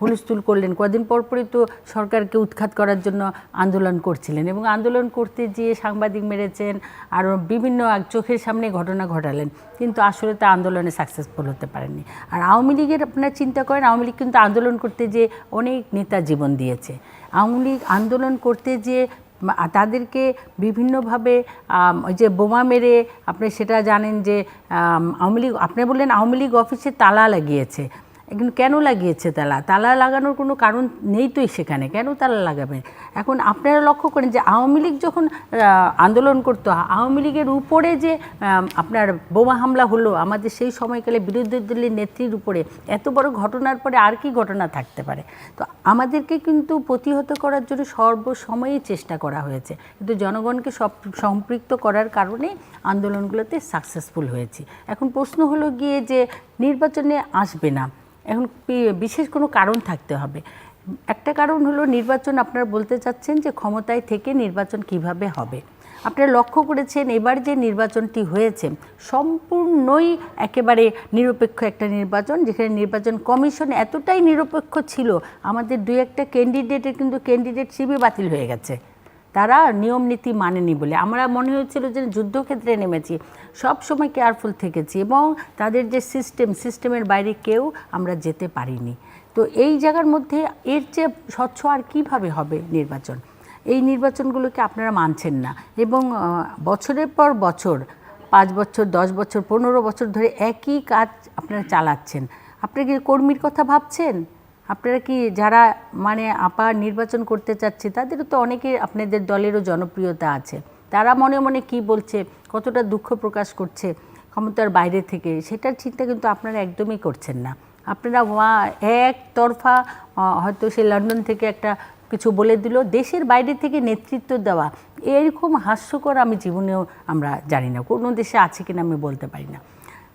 হুলস্থুল করলেন। কদিন পর পরই তো সরকারকে উৎখাত করার জন্য আন্দোলন করছিলেন এবং আন্দোলন করতে গিয়ে সাংবাদিক মেরেছেন আর বিভিন্ন এক চোখের সামনে ঘটনা ঘটালেন। কিন্তু আসলে তা আন্দোলনে সাকসেসফুল হতে পারেননি। আর আওয়ামী লীগের আপনারা চিন্তা করেন, আওয়ামী লীগ কিন্তু আন্দোলন করতে যে অনেক নেতা জীবন দিয়েছে। আওয়ামী লীগ আন্দোলন করতে যে তাদেরকে বিভিন্নভাবে ওই যে বোমা মেরে আপনি সেটা জানেন যে আওয়ামী লীগ, আপনি বললেন আওয়ামী লীগ অফিসে তালা লাগিয়েছে। এখন কেন লাগিয়েছে তালা? তালা লাগানোর কোনো কারণ নেই তোই সেখানে। কেন তালা লাগাবে? এখন আপনারা লক্ষ্য করেন যে আওয়ামী লীগ যখন আন্দোলন করতো, আওয়ামী লীগের উপরে যে আপনার বোমা হামলা হলো, আমাদের সেই সময়কালে বিরোধী দলের নেত্রীর উপরে, এত বড় ঘটনার পরে আর কি ঘটনা থাকতে পারে? তো আমাদেরকে কিন্তু প্রতিহত করার জন্য সর্বসময়ই চেষ্টা করা হয়েছে। কিন্তু জনগণকে সব সম্পৃক্ত করার কারণে আন্দোলনগুলোতে সাকসেসফুল হয়েছি। এখন প্রশ্ন হলো গিয়ে যে, নির্বাচনে আসবে না। এখন বিশেষ কোনো কারণ থাকতে হবে। একটা কারণ হলো নির্বাচন আপনারা বলতে চাচ্ছেন যে ক্ষমতায় থেকে নির্বাচন কীভাবে হবে। আপনারা লক্ষ্য করেছেন এবার যে নির্বাচনটি হয়েছে, সম্পূর্ণই একেবারে নিরপেক্ষ একটা নির্বাচন, যেখানে নির্বাচন কমিশন এতটাই নিরপেক্ষ ছিল, আমাদের দুই একটা ক্যান্ডিডেটের কিন্তু ক্যান্ডিডেটশিপই বাতিল হয়ে গেছে। তারা নিয়ম নীতি মানেনি বলে। আমরা মনে হয়েছিল যে যুদ্ধক্ষেত্রে নেমেছি, সব সময় কেয়ারফুল থেকেছি এবং তাদের যে সিস্টেম সিস্টেমের বাইরে কেউ আমরা যেতে পারিনি। তো এই জায়গার মধ্যে এর চেয়ে স্বচ্ছ আর কীভাবে হবে নির্বাচন? এই নির্বাচনগুলোকে আপনারা মানছেন না এবং বছরের পর বছর, পাঁচ বছর, দশ বছর, পনেরো বছর ধরে একই কাজ আপনারা চালাচ্ছেন। আপনারা কি কর্মীর কথা ভাবছেন? আপনারা কি যারা মানে আপা নির্বাচন করতে চাচ্ছে তাদেরও তো অনেকে আপনাদের দলেরও জনপ্রিয়তা আছে। তারা মনে মনে কি বলছে কতটা দুঃখ প্রকাশ করছে ক্ষমতার বাইরে থেকে সেটার চিন্তা কিন্তু আপনারা একদমই করছেন না। আপনারা ওয়া একতরফা আহ, হয়তো সে লন্ডন থেকে একটা কিছু বলে দিল দেশের বাইরে থেকে নেতৃত্ব দেওয়া এরকম হাস্যকর আমি জীবনেও আমরা জানি না কোনো দেশে আছে কিনা আমি বলতে পারি না।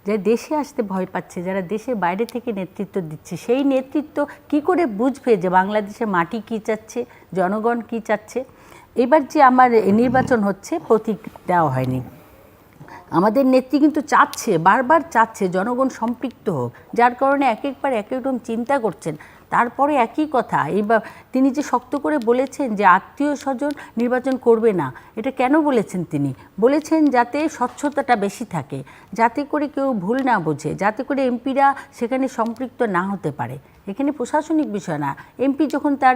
যে দেশে আসতে ভয় পাচ্ছে, যারা দেশের বাইরে থেকে নেতৃত্ব দিচ্ছে, সেই নেতৃত্ব কি করে বুঝবে যে বাংলাদেশের মাটি কি চাচ্ছে, জনগণ কি চাচ্ছে? এবার যে আমার নির্বাচন হচ্ছে, প্রতীক দেওয়া হয়নি। আমাদের নেত্রী কিন্তু চাচ্ছে, বারবার চাচ্ছে, জনগণ সম্পৃক্ত হোক। যার কারণে এক একবার এক এক রকম চিন্তা করছেন। তারপরে একই কথা, এইবার তিনি যে শক্ত করে বলেছেন যে আত্মীয় স্বজন নির্বাচন করবে না, এটা কেন বলেছেন তিনি? বলেছেন যাতে স্বচ্ছতাটা বেশি থাকে, যাতে করে কেউ ভুল না বোঝে, যাতে করে এমপিরা সেখানে সম্পৃক্ত না হতে পারে। এখানে প্রশাসনিক বিষয় না, এমপি যখন তার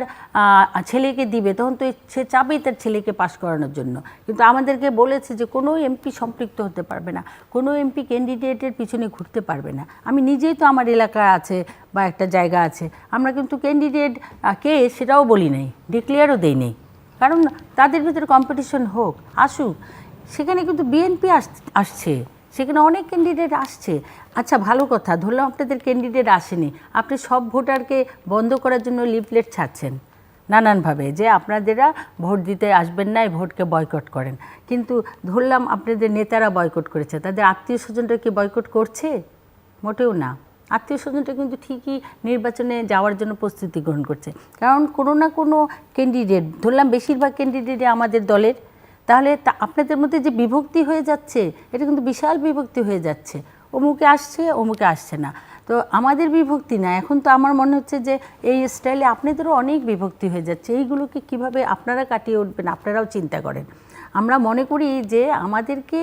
ছেলেকে দিবে, তখন তো সে চাবেই তার ছেলেকে পাশ করানোর জন্য। কিন্তু আমাদেরকে বলেছে যে কোনো এমপি সম্পৃক্ত হতে পারবে না, কোনো এমপি ক্যান্ডিডেটের পিছনে ঘুরতে পারবে না। আমি নিজেই তো আমার এলাকা আছে বা একটা জায়গা আছে। আমরা কিন্তু ক্যান্ডিডেট কে সেটাও বলি নাই ডিক্লেয়ারও দেই নেই। কারণ তাদের ভিতরে কম্পিটিশন হোক, আসুক, সেখানে কিন্তু বিএনপি আসছে, সেখানে অনেক ক্যান্ডিডেট আসছে। আচ্ছা ভালো কথা, ধরলাম আপনাদের ক্যান্ডিডেট আসেনি, আপনি সব ভোটারকে বন্ধ করার জন্য লিফলেট ছাড়ছেন। নানানভাবে, যে আপনাদেরা ভোট দিতে আসবেন না ভোটকে বয়কট করেন। কিন্তু ধরলাম আপনাদের নেতারা বয়কট করেছে, তাদের আত্মীয় স্বজনরা কি বয়কট করছে? মোটেও না। আত্মীয় স্বজনটা কিন্তু ঠিকই নির্বাচনে যাওয়ার জন্য প্রস্তুতি গ্রহণ করছে। কারণ কোনো না কোনো ক্যান্ডিডেট ধরলাম বেশিরভাগ ক্যান্ডিডেটই আমাদের দলের। তাহলে তা আপনাদের মধ্যে যে বিভক্তি হয়ে যাচ্ছে, এটা কিন্তু বিশাল বিভক্তি হয়ে যাচ্ছে। অমুকে আসছে অমুকে আসছে না। তো আমাদের বিভক্তি না। এখন তো আমার মনে হচ্ছে যে এই স্টাইলে আপনাদেরও অনেক বিভক্তি হয়ে যাচ্ছে। এইগুলোকে কীভাবে আপনারা কাটিয়ে উঠবেন, আপনারাও চিন্তা করেন। আমরা মনে করি যে আমাদেরকে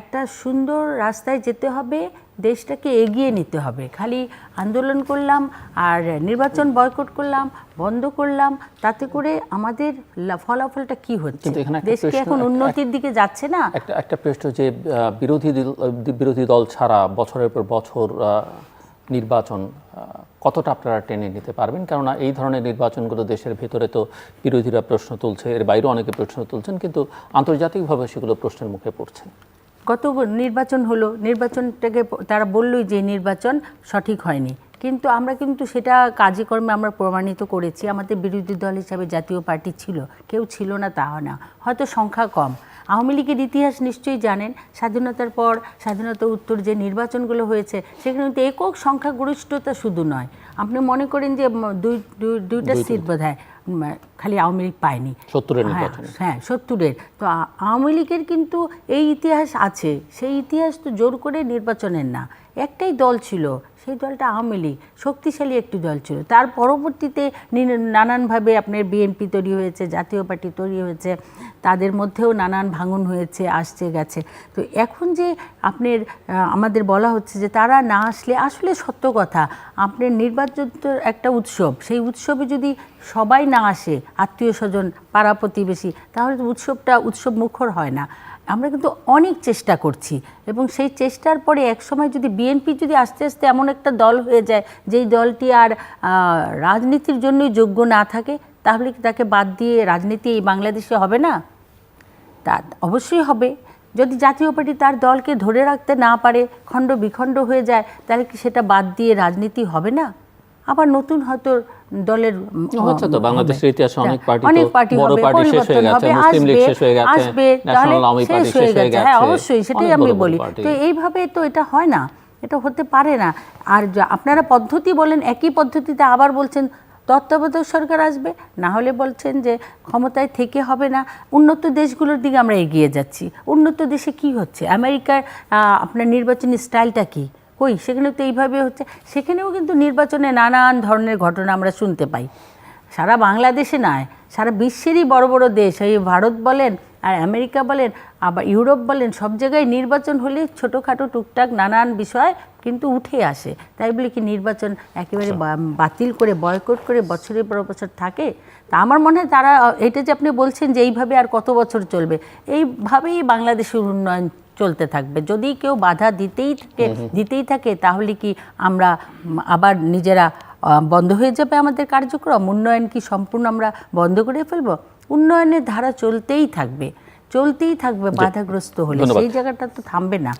একটা সুন্দর রাস্তায় যেতে হবে দেশটাকে এগিয়ে নিতে হবে। খালি আন্দোলন করলাম আর নির্বাচন বয়কট করলাম বন্ধ করলাম তাতে করে আমাদের ফলাফলটা কি হচ্ছে? কিন্তু এখানে একটা দেশ কি এখন উন্নতির দিকে যাচ্ছে না? একটা একটা প্রশ্ন যে বিরোধী বিরোধী দল ছাড়া বছরের পর বছর নির্বাচন কতটা আপনারা টেনে নিতে পারবেন? কেননা এই ধরনের নির্বাচনগুলো দেশের ভেতরে তো বিরোধীরা প্রশ্ন তুলছে এর বাইরেও অনেকে প্রশ্ন তুলছেন কিন্তু আন্তর্জাতিকভাবে সেগুলো প্রশ্নের মুখে পড়ছে। গত নির্বাচন হলো নির্বাচনটাকে তারা বললই যে নির্বাচন সঠিক হয়নি। কিন্তু আমরা কিন্তু সেটা কাজে কর্মে আমরা প্রমাণিত করেছি। আমাদের বিরোধী দল হিসাবে জাতীয় পার্টি ছিল কেউ ছিল না তা না। হয়তো সংখ্যা কম। আওয়ামী লীগের ইতিহাস নিশ্চয়ই জানেন স্বাধীনতার পর স্বাধীনতা উত্তর যে নির্বাচনগুলো হয়েছে সেখানে কিন্তু একক সংখ্যাগরিষ্ঠতা শুধু নয়। আপনি মনে করেন যে দুই দুই- দুইটা সিট বোধ হয় খালি আওয়ামী লীগ পায়নি। সত্তরের হ্যাঁ, হ্যাঁ সত্তরের। তো আওয়ামী লীগের কিন্তু এই ইতিহাস আছে। সেই ইতিহাস তো জোর করে নির্বাচনের না। একটাই দল ছিল, সেই দলটা আওয়ামী লীগ, শক্তিশালী একটি দল ছিল। তার পরবর্তীতে নানানভাবে আপনার বিএনপি তৈরি হয়েছে, জাতীয় পার্টি তৈরি হয়েছে, তাদের মধ্যেও নানান ভাঙন হয়েছে, আসছে, গেছে। তো এখন যে আপনার আমাদের বলা হচ্ছে যে তারা না আসলে আসলে সত্য কথা, আপনার নির্বাচন একটা উৎসব, সেই উৎসবে যদি সবাই না আসে, আত্মীয় স্বজন, পাড়া প্রতিবেশী, তাহলে উৎসবটা, উৎসব মুখর হয় না। আমরা কিন্তু অনেক চেষ্টা করছি এবং সেই চেষ্টার পরে একসময় যদি বিএনপি যদি আস্তে আস্তে এমন একটা দল হয়ে যায়, যেই দলটি আর রাজনীতির জন্যই যোগ্য না থাকে, তাহলে কি তাকে বাদ দিয়ে রাজনীতি এই বাংলাদেশে হবে না? তা অবশ্যই হবে। যদি জাতীয় পার্টি তার দলকে ধরে রাখতে না পারে, খণ্ড বিখণ্ড হয়ে যায়, তাহলে কি সেটা বাদ দিয়ে রাজনীতি হবে না? আবার নতুন হয়তো দলের হচ্ছে তো বাংলাদেশের ইতিহাসে অনেক পার্টি অনেক পার্টি বড় পার্টি শেষ হয়ে গেছে মুসলিম লীগ শেষ হয়ে গেছে আসবে, তাহলে শেষ হয়ে গেছে। হ্যাঁ অবশ্যই সেটাই আমি বলি। তো এইভাবে তো এটা হয় না এটা হতে পারে না। আর আপনারা পদ্ধতি বলেন একই পদ্ধতিতে আবার বলছেন তত্ত্বাবধায়ক সরকার আসবে না হলে বলছেন যে ক্ষমতায় থেকে হবে না। উন্নত দেশগুলোর দিকে আমরা এগিয়ে যাচ্ছি। উন্নত দেশে কি হচ্ছে? আমেরিকার আপনার নির্বাচনী স্টাইলটা কি? কই সেখানে তো এইভাবে হচ্ছে। সেখানেও কিন্তু নির্বাচনে নানান ধরনের ঘটনা আমরা শুনতে পাই। সারা বাংলাদেশে নয় সারা বিশ্বেরই বড় বড় দেশ। এই ভারত বলেন আর আমেরিকা বলেন আবার ইউরোপ বলেন সব জায়গায় নির্বাচন হলে ছোটোখাটো টুকটাক নানান বিষয় কিন্তু উঠে আসে। তাই বলে কি নির্বাচন একেবারে বা- বাতিল করে বয়কট করে বছরের পর বছর থাকে? তা আমার মনে হয় তারা এটা যে আপনি বলছেন যে এইভাবে আর কত বছর চলবে এইভাবেই বাংলাদেশের উন্নয়ন চলতে থাকবে। যদি কেউ বাধা দিতেই থাকে দিতেই থাকে তাহলে কি আমরা আবার নিজেরা বন্ধ হয়ে যাবে আমাদের কার্যক্রম? উন্নয়ন কি সম্পূর্ণ আমরা বন্ধ করে ফেলব? উন্নয়নের ধারা চলতেই থাকবে। চলতেই থাকবে বাধাগ্রস্ত হলে। সেই জায়গাটা তো থামবে না।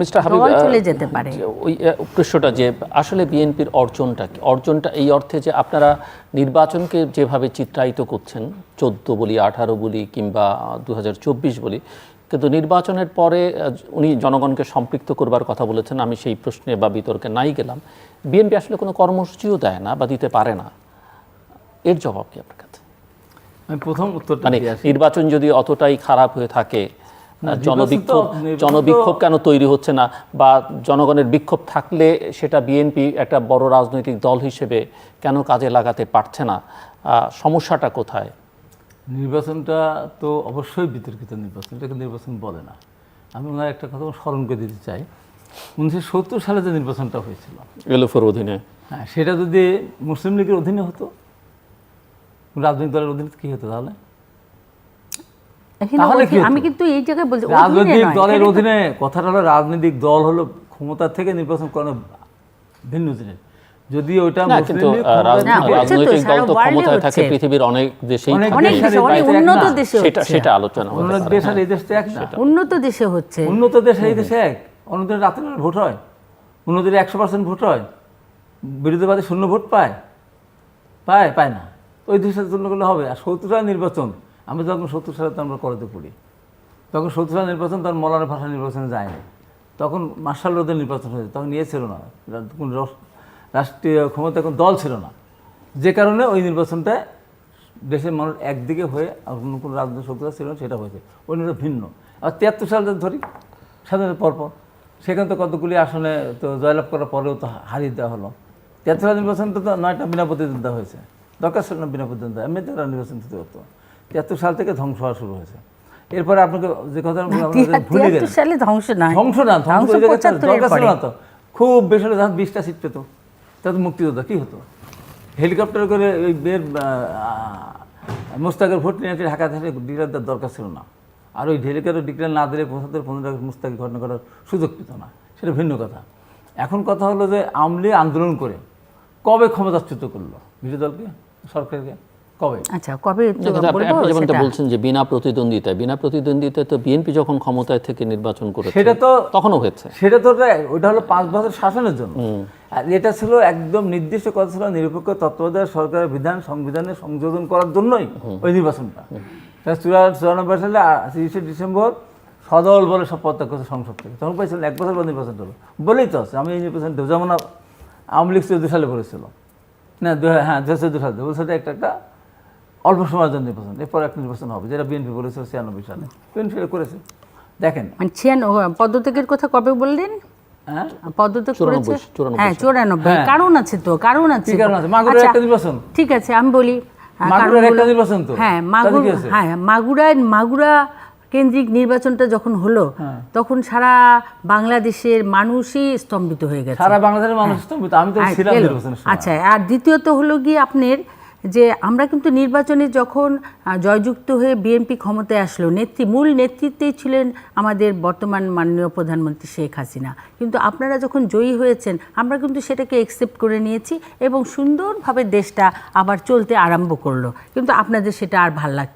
মিস্টার হাবিব চলে যেতে পারে। ওই প্রশ্নটা যে আসলে বিএনপির অর্জনটা কি? অর্জনটা এই অর্থে যে আপনারা নির্বাচনকে যেভাবে চিত্রায়িত করছেন চোদ্দ বলি আঠারো বলি কিংবা দু হাজার চব্বিশ বলি কিন্তু নির্বাচনের পরে উনি জনগণকে সম্পৃক্ত করবার কথা বলেছেন। আমি সেই প্রশ্নে বা বিতর্কে নাই গেলাম। বিএনপি আসলে কোনো কর্মসূচিও দেয় না বা দিতে পারে না। এর জবাব কি আপনার কাছে? আমি প্রথম উত্তর মানে নির্বাচন যদি অতটাই খারাপ হয়ে থাকে না, জনবিক্ষোভ জনবিক্ষোভ কেন তৈরি হচ্ছে না? বা জনগণের বিক্ষোভ থাকলে সেটা বিএনপি একটা বড় রাজনৈতিক দল হিসেবে কেন কাজে লাগাতে পারছে না? সমস্যাটা কোথায়? নির্বাচনটা তো অবশ্যই বিতর্কিত নির্বাচন এটাকে নির্বাচন বলে না। আমি ওনার একটা কথা স্মরণ করে দিতে চাই। উনিশশো সত্তর সালে যে নির্বাচনটা হয়েছিল এলোফোর অধীনে। হ্যাঁ সেটা যদি মুসলিম লীগের অধীনে হতো রাজনৈতিক দলের অধীনে কি হতো তাহলে? কি আমি কিন্তু এই জায়গায় বলছি রাজনৈতিক দলের অধীনে কথাটা হলো রাজনৈতিক দল হলো ক্ষমতা থেকে নির্বাচন করানো ভিন্ন জিনিস। যদি তো, রাজনৈতিক দল তো ক্ষমতায় থাকে পৃথিবীর অনেক দেশেই উন্নত দেশে সেটা সেটা আলোচনা উন্নত পারে, দেশ আর হ্যাঁ। এই দেশ তো এক না। উন্নত দেশে হচ্ছে। উন্নত দেশ এই দেশে এক। অন্যদের রাতের ভোট হয়। অন্যদের একশো পার্সেন্ট ভোট হয়। বিরোধীবাদী শূন্য ভোট পায়। পায় পায় না। ওই দেশের জন্য করলে হবে। আর সত্তর সালের নির্বাচন আমরা যখন সত্তর সালে তো আমরা করাতে পড়ি তখন সত্তর সালের নির্বাচন তখন মলানা ভাষা নির্বাচনে যায়নি তখন মার্শাল রোদের নির্বাচন হয়েছে তখন নিয়েছিল না। কোন রস- রাষ্ট্রীয় ক্ষমতা কোনো দল ছিল না। যে কারণে ওই নির্বাচনটায় দেশের মানুষ একদিকে হয়ে আর অন্য কোনো রাজনৈতিক শক্তিটা ছিল না, সেটা হয়েছে। অন্যটা ভিন্ন। আর তিয়াত্তর সালে ধরি স্বাধীনতার পরপর সেখানে তো কতগুলি আসনে তো জয়লাভ করার পরেও তো হারিয়ে দেওয়া হলো। তিয়াত্তর সালের নির্বাচন তো নয়টা বিনা প্রতিদ্বন্দ্বিতা হয়েছে। দরকার ছিল না বিনা প্রতিদ্বন্দ্বিতা এমনিতে ওরা নির্বাচন দিতে হতো তিয়াত্তর সাল থেকে ধ্বংস হওয়া শুরু হয়েছে। এরপরে আপনাকে যে কথা ভুলে গেলেন ধ্বংস নয় ধ্বংস না ধ্বংস দরকার ছিল না তো। খুব বেশি বিশটা সিট পেতো তাতে মুক্তিযোদ্ধা কী হতো? হেলিকপ্টার করে ওই বের মুস্তাকের ভোট নিয়ে ঢাকা থেকে ডিক্লেয়ার দেওয়ার দরকার ছিল না। আর ওই হেলিকপ্টার ডিক্লেয়ার না দিলে পঁচাত্তর পনেরো মুস্তাকে ঘটনা করার সুযোগ পেত না। সেটা ভিন্ন কথা। এখন কথা হলো যে আমলি আন্দোলন করে কবে ক্ষমতাচ্যুত করল? বিরোধী দলকে? সরকারকে? কবে? আচ্ছা কবে যেমনটা সেটা? বলছেন যে বিনা প্রতিদ্বন্দ্বিতায় বিনা প্রতিদ্বন্দ্বিতায় তো বিএনপি যখন ক্ষমতায় থেকে নির্বাচন করেছে সেটা তো তখনও হয়েছে। সেটা তো ওটা- ওটা হলো পাঁচ বছর শাসনের জন্য। আর এটা ছিল একদম নির্দিষ্ট কথা ছিল নিরপেক্ষ তত্ত্বাবধায়ক সরকারের বিধান সংবিধানে সংযোজন করার জন্যই ওই নির্বাচনটা। চুরানব্বই সালে তিরিশে ডিসেম্বর সদল বলে সব প্রত্যাগ করছে সংসদ থেকে। তখন পাইছিলেন এক বছর পর নির্বাচন হলো বলেই তো আছে, আমি এই নির্বাচন দেবো। যেমন আওয়ামী লীগ চৌদ্দ সালে করেছিল। না দু হ্যাঁ দু হাজার চৌদ্দ সালে বলছে এটা একটা একটা অল্প সময়ের জন্য নির্বাচন। এরপর একটা নির্বাচন হবে। যেটা বিএনপি বলেছিল ছিয়ানব্বই সালে। বিএনপি করেছে। দেখেন। মানে ছিয়ান পদত্যাগের কথা কবে বললেন? পদত্যাগ করেছে? হ্যাঁ চৌরানব্বই। হ্যাঁ। কারণ আছে তো কারণ আছে। ঠিক আছে আমি বলি মাগুর মাগুরায় মাগুরা কেন্দ্রিক নির্বাচনটা যখন হলো হ্যাঁ। তখন সারা বাংলাদেশের মানুষই স্তম্ভিত হয়ে গেছে। সারা বাংলাদেশের মানুষ স্তম্ভিত। আমি তো ছিলাম গেল। নির্বাচনের সময়। আচ্ছা আর দ্বিতীয়ত হলো গিয়ে আপনার যে আমরা কিন্তু নির্বাচনে যখন জয়যুক্ত হয়ে বিএনপি ক্ষমতায় আসলো, নেত্রী, মূল নেতৃত্বেই ছিলেন আমাদের বর্তমান মাননীয় প্রধানমন্ত্রী শেখ হাসিনা। কিন্তু আপনারা যখন জয়ী হয়েছেন, আমরা কিন্তু সেটাকে একসেপ্ট করে নিয়েছি এবং সুন্দরভাবে দেশটা আবার চলতে আরম্ভ করল। কিন্তু আপনাদের সেটা আর ভালো লাগ